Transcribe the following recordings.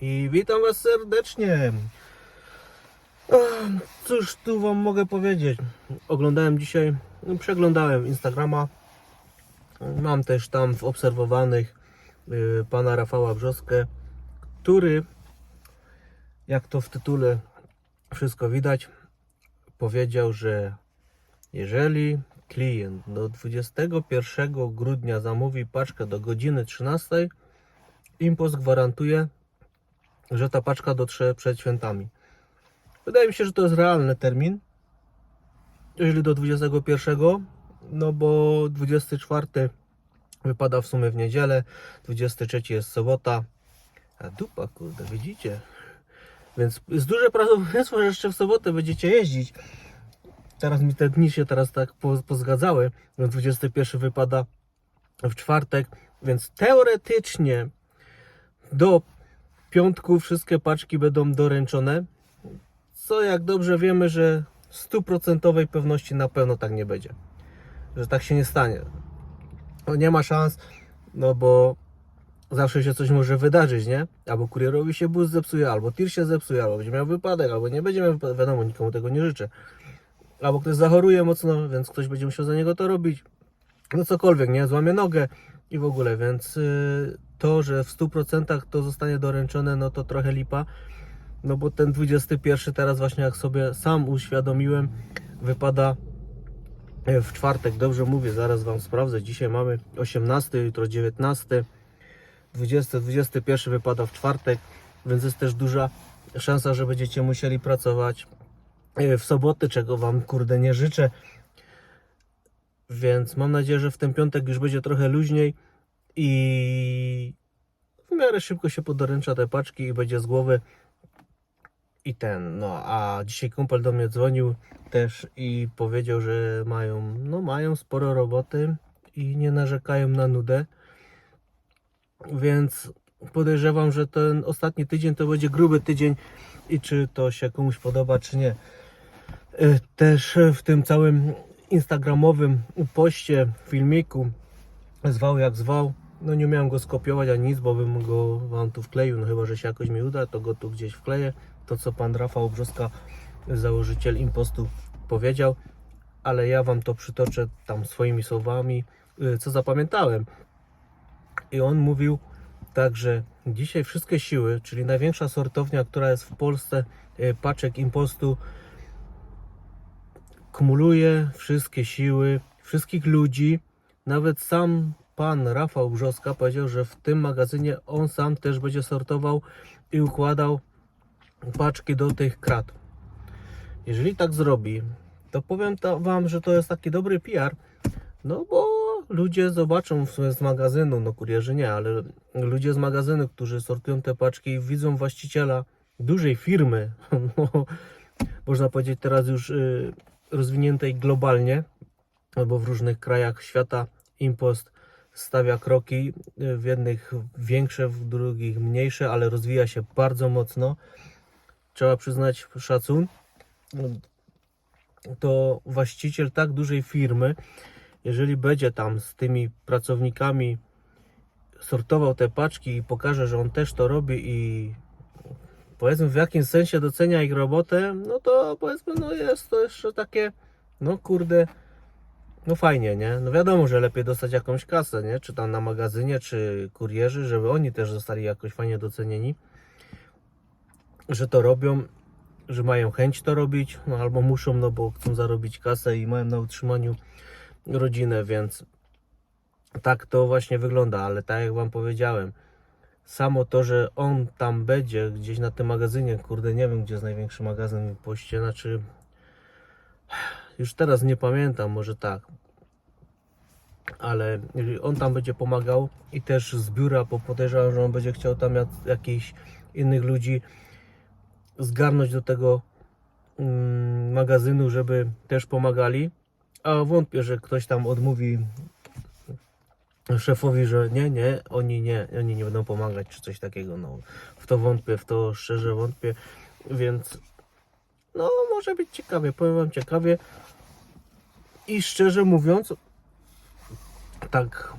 I witam Was serdecznie. Cóż tu Wam mogę powiedzieć? Oglądałem dzisiaj, no, przeglądałem Instagrama. Mam też tam w obserwowanych y, pana Rafała Brzoskę, który, jak to w tytule wszystko widać, powiedział, że jeżeli klient do 21 grudnia zamówi paczkę do godziny 13, Impost gwarantuje, że ta paczka dotrze przed świętami. Wydaje mi się, że to jest realny termin. Jeżeli do 21, no bo 24 wypada w sumie w niedzielę, 23 jest sobota. A dupa, kurde, widzicie? Więc jest duże prawdopodobieństwo, że jeszcze w sobotę będziecie jeździć. Teraz mi te dni się teraz tak po- pozgadzały, więc 21 wypada w czwartek, więc teoretycznie do piątku wszystkie paczki będą doręczone. Co jak dobrze wiemy, że stuprocentowej pewności na pewno tak nie będzie. Że tak się nie stanie. No nie ma szans, no bo zawsze się coś może wydarzyć, nie? Albo kurierowi się bus zepsuje, albo tir się zepsuje, albo będzie miał wypadek, albo nie będzie miał wypadek. Wiadomo, nikomu tego nie życzę. Albo ktoś zachoruje mocno, więc ktoś będzie musiał za niego to robić. No cokolwiek, nie? Złamie nogę i w ogóle, więc y, to, że w 100% to zostanie doręczone, no to trochę lipa. No bo ten 21 teraz właśnie jak sobie sam uświadomiłem, wypada e, w czwartek, dobrze mówię, zaraz Wam sprawdzę. Dzisiaj mamy 18, jutro 19, 20, 21 wypada w czwartek, więc jest też duża szansa, że będziecie musieli pracować e, w soboty, czego Wam kurde nie życzę. Więc mam nadzieję, że w ten piątek już będzie trochę luźniej i w miarę szybko się podoręcza te paczki i będzie z głowy i ten, no a dzisiaj kumpel do mnie dzwonił też i powiedział, że mają, no mają sporo roboty i nie narzekają na nudę, więc podejrzewam, że ten ostatni tydzień to będzie gruby tydzień i czy to się komuś podoba, czy nie. E, Też w tym całym instagramowym poście, filmiku zwał jak zwał, no nie miałem go skopiować ani nic, bo bym go wam tu wkleił, no chyba, że się jakoś mi uda, to go tu gdzieś wkleję. To co pan Rafał Brzoska, założyciel Impostu powiedział, ale ja wam to przytoczę tam swoimi słowami, y, co zapamiętałem. I on mówił tak, że dzisiaj wszystkie siły, czyli największa sortownia, która jest w Polsce, y, paczek Impostu, kumuluje wszystkie siły, wszystkich ludzi, nawet sam pan Rafał Brzoska powiedział, że w tym magazynie on sam też będzie sortował i układał paczki do tych krat. Jeżeli tak zrobi, to powiem to wam, że to jest taki dobry PR, no bo ludzie zobaczą z magazynu, no kurierzy nie, ale ludzie z magazynu, którzy sortują te paczki, widzą właściciela dużej firmy, no, można powiedzieć teraz już y, rozwiniętej globalnie, albo w różnych krajach świata Impost stawia kroki, y, w jednych większe, w drugich mniejsze, ale rozwija się bardzo mocno. Trzeba przyznać szacun. To właściciel tak dużej firmy, jeżeli będzie tam z tymi pracownikami sortował te paczki i pokaże, że on też to robi i powiedzmy w jakimś sensie docenia ich robotę, no to powiedzmy, no jest to jeszcze takie, no kurde, no fajnie, nie? No wiadomo, że lepiej dostać jakąś kasę, nie? Czy tam na magazynie, czy kurierzy, żeby oni też zostali jakoś fajnie docenieni, że to robią, że mają chęć to robić, no albo muszą, no bo chcą zarobić kasę i mają na utrzymaniu rodzinę, więc tak to właśnie wygląda, ale tak jak Wam powiedziałem, samo to, że on tam będzie gdzieś na tym magazynie, kurde, nie wiem gdzie jest największy magazyn w poście, znaczy już teraz nie pamiętam, może tak. Ale on tam będzie pomagał i też z biura, bo podejrzewam, że on będzie chciał tam jak- jakichś innych ludzi zgarnąć do tego mm, magazynu, żeby też pomagali. A wątpię, że ktoś tam odmówi szefowi, że nie, nie, oni nie, oni nie będą pomagać, czy coś takiego. No, w to wątpię, w to szczerze wątpię, więc no może być ciekawie, powiem wam ciekawie i szczerze mówiąc tak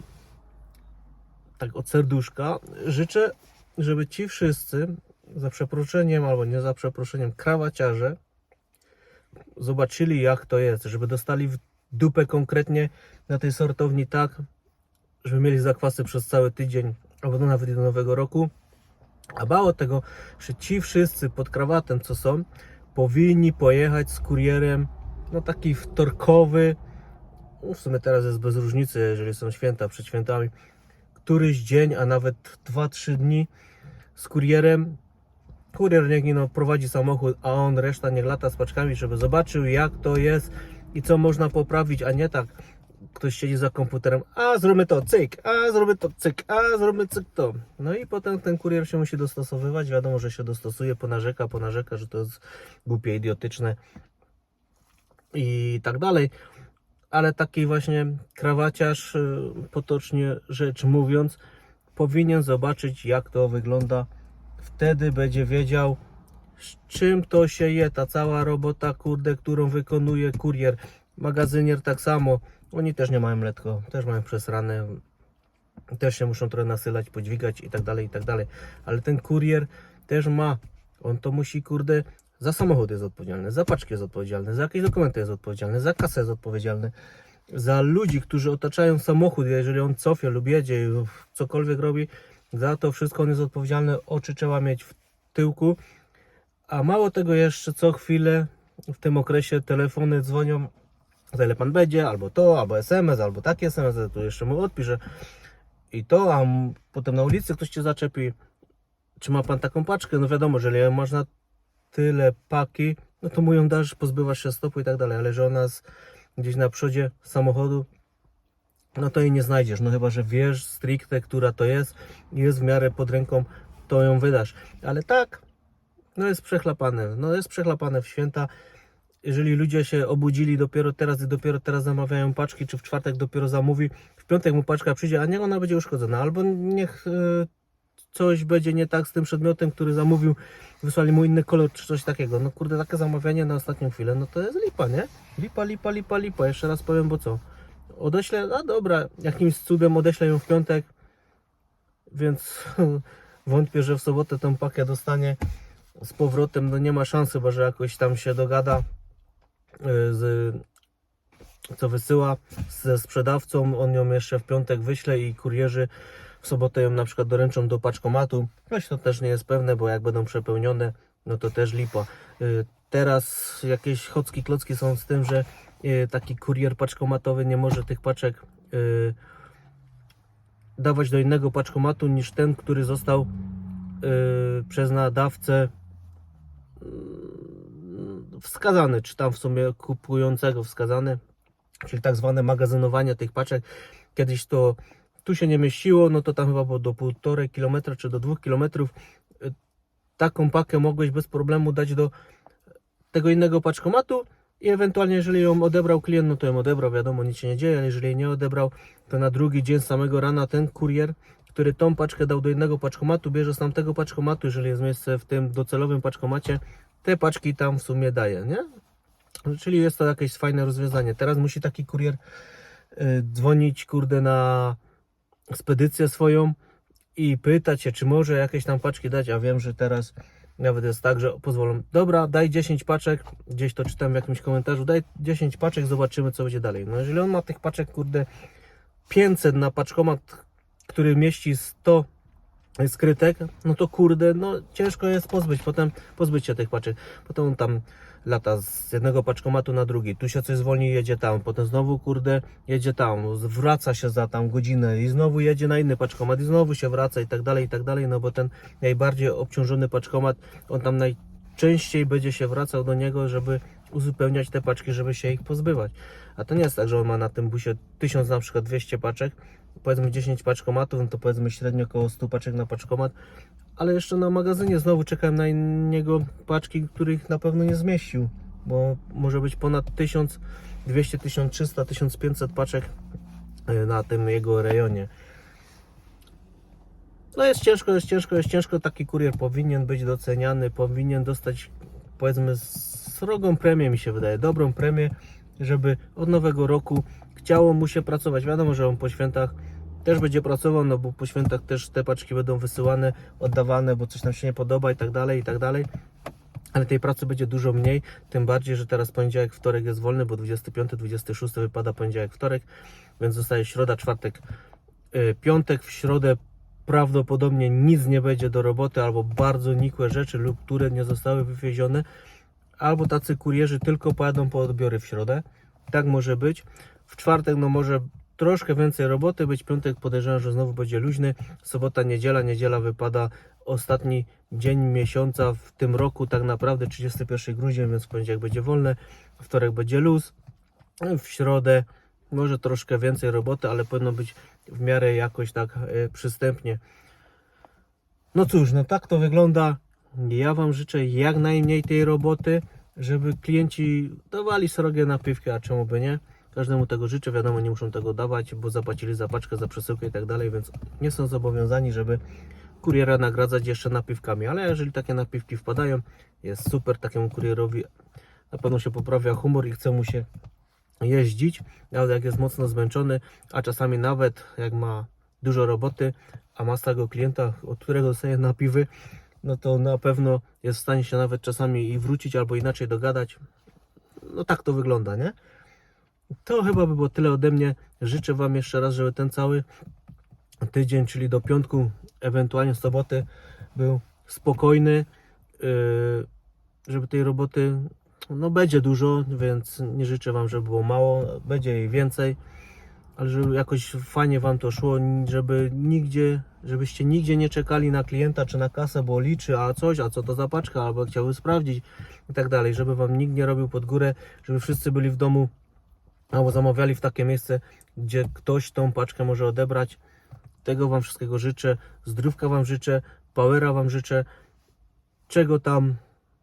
tak od serduszka życzę żeby ci wszyscy, za przeproszeniem albo nie za przeproszeniem, krawaciarze, zobaczyli jak to jest, żeby dostali w dupę konkretnie na tej sortowni tak, żeby mieli zakwasy przez cały tydzień, albo no nawet do nowego roku. A mało tego, że ci wszyscy pod krawatem, co są, powinni pojechać z kurierem, no taki wtorkowy, no w sumie teraz jest bez różnicy, jeżeli są święta, przed świętami, któryś dzień, a nawet 2-3 dni z kurierem. Kurier niech no, prowadzi samochód, a on reszta niech lata z paczkami, żeby zobaczył jak to jest i co można poprawić, a nie tak ktoś siedzi za komputerem, a zróbmy to, cyk, a zróbmy to, cyk, a zróbmy cyk to. No i potem ten kurier się musi dostosowywać, wiadomo, że się dostosuje, ponarzeka, ponarzeka, że to jest głupie, idiotyczne i tak dalej. Ale taki właśnie krawaciarz, y, potocznie rzecz mówiąc, powinien zobaczyć jak to wygląda. Wtedy będzie wiedział, z czym to się je, ta cała robota, kurde, którą wykonuje kurier. Magazynier tak samo, oni też nie mają letko, też mają przesrane, też się muszą trochę nasylać, podźwigać i tak dalej, i tak dalej. Ale ten kurier też ma, on to musi, kurde, za samochód jest odpowiedzialny, za paczki jest odpowiedzialny, za jakieś dokumenty jest odpowiedzialny, za kasę jest odpowiedzialny, za ludzi, którzy otaczają samochód, jeżeli on cofie lub jedzie, cokolwiek robi, za to wszystko on jest odpowiedzialny, oczy trzeba mieć w tyłku, a mało tego jeszcze co chwilę w tym okresie telefony dzwonią, ile pan będzie, albo to, albo SMS, albo taki SMS, tu jeszcze mu odpiszę. I to, a potem na ulicy ktoś cię zaczepi, czy ma pan taką paczkę, no wiadomo, że jeżeli masz na tyle paki, no to mu ją dasz, pozbywasz się stopu i tak dalej, ale że ona jest gdzieś na przodzie samochodu, no to jej nie znajdziesz, no chyba, że wiesz stricte, która to jest jest w miarę pod ręką, to ją wydasz, ale tak, no jest przechlapane, no jest przechlapane w święta, jeżeli ludzie się obudzili dopiero teraz i dopiero teraz zamawiają paczki, czy w czwartek dopiero zamówi, w piątek mu paczka przyjdzie, a niech ona będzie uszkodzona, albo niech e, coś będzie nie tak z tym przedmiotem, który zamówił, wysłali mu inny kolor, czy coś takiego. No kurde, takie zamawianie na ostatnią chwilę, no to jest lipa, nie? Lipa, lipa, lipa, lipa. Jeszcze raz powiem, bo co? Odeślę, a dobra, jakimś cudem odeślę ją w piątek, więc wątpię, że w sobotę tą pakę dostanie z powrotem, no nie ma szans chyba, że jakoś tam się dogada z co wysyła ze sprzedawcą, on ją jeszcze w piątek wyśle i kurierzy w sobotę ją na przykład doręczą do paczkomatu. Choć to też nie jest pewne, bo jak będą przepełnione, no to też lipa. Y, Teraz jakieś chocki klocki są z tym, że y, taki kurier paczkomatowy nie może tych paczek dawać do innego paczkomatu niż ten, który został przez nadawcę wskazany, czy tam w sumie kupującego wskazany, czyli tak zwane magazynowanie tych paczek. Kiedyś to tu się nie mieściło, no to tam chyba było do 1,5 km czy do 2 km. Taką pakę mogłeś bez problemu dać do tego innego paczkomatu i ewentualnie jeżeli ją odebrał klient, no to ją odebrał, wiadomo, nic się nie dzieje, ale jeżeli nie odebrał, to na drugi dzień samego rana ten kurier, który tą paczkę dał do innego paczkomatu, bierze z tamtego paczkomatu, jeżeli jest miejsce w tym docelowym paczkomacie, te paczki tam w sumie daje, nie? Czyli jest to jakieś fajne rozwiązanie. Teraz musi taki kurier y, dzwonić, kurde, na spedycję swoją i pytać się, czy może jakieś tam paczki dać, a wiem, że teraz nawet jest tak, że pozwolą, dobra, daj 10 paczek, gdzieś to czytam w jakimś komentarzu, daj 10 paczek, zobaczymy co będzie dalej. No jeżeli on ma tych paczek, kurde, 500 na paczkomat, który mieści 100 skrytek, no to kurde, no ciężko jest pozbyć, potem pozbyć się tych paczek. Potem on tam lata z jednego paczkomatu na drugi, tu się coś zwolni, jedzie tam, potem znowu kurde, jedzie tam, wraca się za tam godzinę i znowu jedzie na inny paczkomat i znowu się wraca i tak dalej, i tak dalej, no bo ten najbardziej obciążony paczkomat, on tam najczęściej będzie się wracał do niego, żeby uzupełniać te paczki, żeby się ich pozbywać. A to nie jest tak, że on ma na tym busie 1000 na przykład 200 paczek, powiedzmy 10 paczkomatów, no to powiedzmy średnio około 100 paczek na paczkomat, ale jeszcze na magazynie znowu czekałem na niego paczki, których na pewno nie zmieścił, bo może być ponad 1200, 1300, 1500 paczek e, na tym jego rejonie. No jest ciężko, jest ciężko, jest ciężko. Taki kurier powinien być doceniany, powinien dostać powiedzmy srogą premię mi się wydaje, dobrą premię, żeby od nowego roku chciało mu się pracować. Wiadomo, że on po świętach też będzie pracował, no bo po świętach też te paczki będą wysyłane, oddawane, bo coś nam się nie podoba i tak dalej, i tak dalej. Ale tej pracy będzie dużo mniej, tym bardziej, że teraz poniedziałek, wtorek jest wolny, bo 25, 26 wypada poniedziałek, wtorek, więc zostaje środa, czwartek, y, piątek. W środę prawdopodobnie nic nie będzie do roboty, albo bardzo nikłe rzeczy, lub które nie zostały wywiezione, albo tacy kurierzy tylko pojadą po odbiory w środę. Tak może być. W czwartek no może troszkę więcej roboty być, piątek podejrzewam, że znowu będzie luźny, sobota, niedziela, niedziela wypada ostatni dzień miesiąca w tym roku, tak naprawdę 31 grudzień, więc poniedziałek będzie wolny, wtorek będzie luz, w środę może troszkę więcej roboty, ale powinno być w miarę jakoś tak e, przystępnie. No cóż, no tak to wygląda. Ja Wam życzę jak najmniej tej roboty, żeby klienci dawali srogie napiwki, a czemu by nie? Każdemu tego życzę, wiadomo, nie muszą tego dawać, bo zapłacili za paczkę, za przesyłkę i tak dalej, więc nie są zobowiązani, żeby kuriera nagradzać jeszcze napiwkami, ale jeżeli takie napiwki wpadają, jest super takiemu kurierowi, na pewno się poprawia humor i chce mu się jeździć, ale jak jest mocno zmęczony, a czasami nawet jak ma dużo roboty, a ma stałego klienta, od którego dostaje napiwy, no to na pewno jest w stanie się nawet czasami i wrócić albo inaczej dogadać. No tak to wygląda, nie? To chyba by było tyle ode mnie. Życzę Wam jeszcze raz, żeby ten cały tydzień, czyli do piątku, ewentualnie soboty, był spokojny. Yy, żeby tej roboty no będzie dużo, więc nie życzę Wam, żeby było mało, będzie jej więcej, ale żeby jakoś fajnie Wam to szło, żeby nigdzie, żebyście nigdzie nie czekali na klienta czy na kasę, bo liczy, a coś, a co to za paczka, albo chciały sprawdzić i tak dalej, żeby Wam nikt nie robił pod górę, żeby wszyscy byli w domu albo zamawiali w takie miejsce, gdzie ktoś tą paczkę może odebrać. Tego Wam wszystkiego życzę, zdrówka Wam życzę, powera Wam życzę, czego tam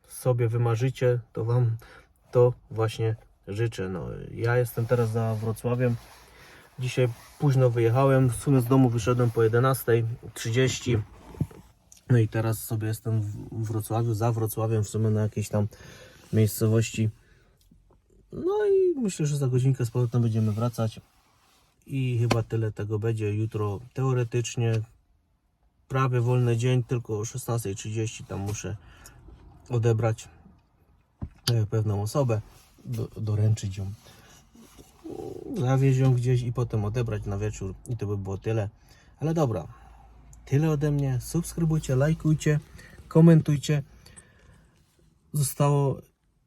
sobie wymarzycie, to Wam to właśnie życzę. No, ja jestem teraz za Wrocławiem. Dzisiaj późno wyjechałem, w sumie z domu wyszedłem po 11.30. No i teraz sobie jestem w Wrocławiu, za Wrocławiem, w sumie na jakiejś tam miejscowości. No i myślę, że za godzinkę z powrotem będziemy wracać. I chyba tyle tego będzie. Jutro teoretycznie prawie wolny dzień, tylko o 16.30 tam muszę odebrać e, pewną osobę, do, doręczyć ją, zawieźć ją gdzieś i potem odebrać na wieczór i to by było tyle. Ale dobra, tyle ode mnie. Subskrybujcie, lajkujcie, komentujcie. Zostało,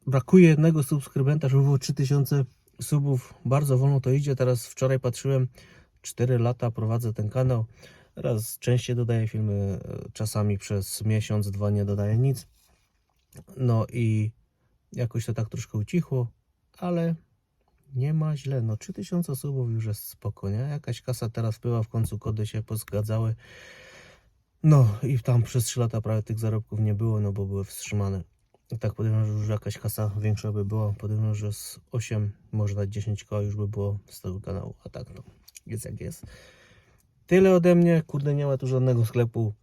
brakuje jednego subskrybenta, żeby było 3000 subów. Bardzo wolno to idzie. Teraz wczoraj patrzyłem, 4 lata prowadzę ten kanał. Teraz częściej dodaję filmy, e, czasami przez miesiąc, dwa nie dodaję nic. No i jakoś to tak troszkę ucichło, ale nie ma źle. No 3000 subów już jest spoko, nie? Jakaś kasa teraz wpływa, w końcu kody się pozgadzały. No i tam przez 3 lata prawie tych zarobków nie było, no bo były wstrzymane. Tak podejrzewam, że już jakaś kasa większa by była. Podejrzewam, że z 8, może nawet 10 koła już by było z tego kanału. A tak no, jest jak jest. Tyle ode mnie. Kurde, nie ma tu żadnego sklepu.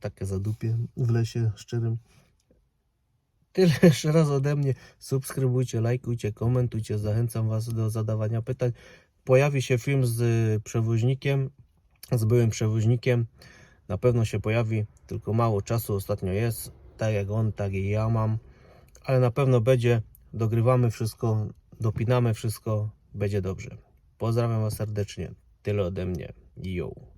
Takie zadupie w lesie szczerym. Tyle jeszcze raz ode mnie. Subskrybujcie, lajkujcie, komentujcie. Zachęcam Was do zadawania pytań. Pojawi się film z przewoźnikiem, z byłym przewoźnikiem. Na pewno się pojawi, tylko mało czasu ostatnio jest. Tak jak on, tak i ja mam. Ale na pewno będzie. Dogrywamy wszystko, dopinamy wszystko. Będzie dobrze. Pozdrawiam Was serdecznie. Tyle ode mnie. Yo.